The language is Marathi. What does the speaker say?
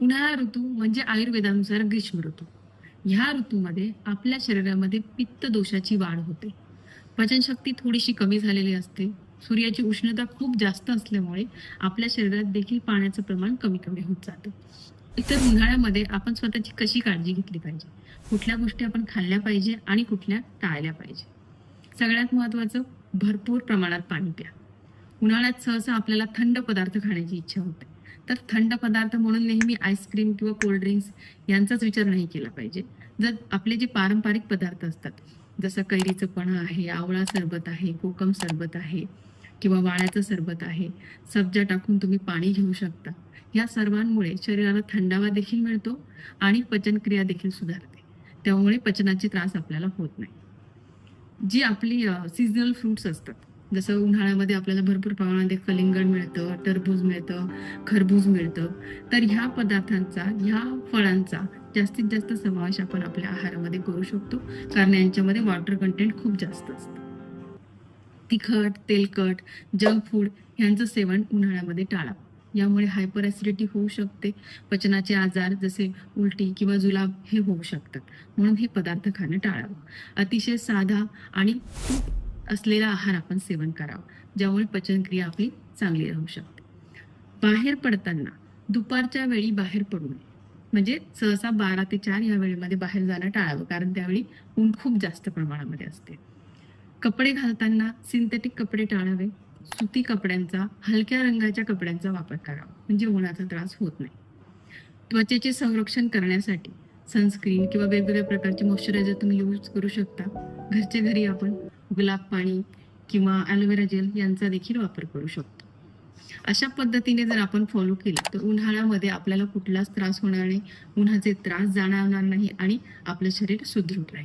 उन्हाळा ऋतू म्हणजे आयुर्वेदानुसार ग्रीष्म ऋतू. ह्या ऋतूमध्ये आपल्या शरीरामध्ये पित्त दोषाची वाढ होते. पचनशक्ती थोडीशी कमी झालेली असते. सूर्याची उष्णता खूप जास्त असल्यामुळे आपल्या शरीरात देखील पाण्याचं प्रमाण कमी कमी होत जातं. इतर उन्हाळ्यामध्ये आपण स्वतःची कशी काळजी घेतली पाहिजे? कुठल्या गोष्टी आपण खाल्ल्या पाहिजे आणि कुठल्या टाळल्या पाहिजे? सगळ्यात महत्त्वाचं भरपूर प्रमाणात पाणी प्या. उन्हाळ्यात सहसा आपल्याला थंड पदार्थ खाण्याची इच्छा होते. तर थंड पदार्थ म्हणून नेहमी आईस्क्रीम किंवा कोल्ड्रिंक्स यांचाच विचार नाही केला पाहिजे. जर आपले जे पारंपरिक पदार्थ असतात जसं कैरीचं पणं आहे आवळा सरबत आहे कोकम सरबत आहे किंवा वाळ्याचं सरबत आहे सब्जा टाकून तुम्ही पाणी घेऊ शकता. या सर्वांमुळे शरीराला थंडावा देखील मिळतो आणि पचनक्रिया देखील सुधारते. त्यामुळे पचनाचे त्रास आपल्याला होत नाही. जी आपली सीझनल फ्रुट्स असतात जसं उन्हाळ्यामध्ये आपल्याला भरपूर प्रमाणामध्ये कलिंगड मिळतं टरबूज मिळतं खरबूज मिळतं. तर ह्या पदार्थांचा ह्या फळांचा जास्तीत जास्त समावेश आपण आपल्या आहारामध्ये करू शकतो. कारण यांच्यामध्ये वॉटर कंटेंट खूप जास्त असतं. तिखट तेलकट जंक फूड यांचं सेवन उन्हाळ्यामध्ये टाळावं यामुळे हायपर ॲसिडिटी होऊ शकते. पचनाचे आजार जसे उलटी किंवा जुलाब हे होऊ शकतात. म्हणून हे पदार्थ खाणं टाळावं. अतिशय साधा आणि असलेला आहार आपण सेवन करावं ज्यामुळे पचनक्रिया आपली चांगली राहू शकते. बाहेर पडताना दुपारच्या वेळी बाहेर पडू नये. म्हणजे सहसा बारा ते चार या वेळेमध्ये बाहेर जाणं टाळावं कारण त्यावेळी ऊन खूप जास्त प्रमाणामध्ये असते. कपडे घालताना सिंथेटिक कपडे टाळावे. सुती कपड्यांचा हलक्या रंगाच्या कपड्यांचा वापर करावा म्हणजे उन्हाचा त्रास होत नाही. त्वचेचे संरक्षण करण्यासाठी सनस्क्रीन किंवा वेगवेगळ्या प्रकारचे मॉइश्चरायझर तुम्ही यूज करू शकता. घरच्या घरी आपण गुलाब पाणी किंवा ॲलोवेरा जेल यांचा देखील वापर करू शकतो. अशा पद्धतीने जर आपण फॉलो केलं तर उन्हाळ्यामध्ये आपल्याला कुठलाच त्रास होणार नाही उन्हाचे त्रास जाणवणार नाही आणि आपलं शरीर सुदृढ राहील.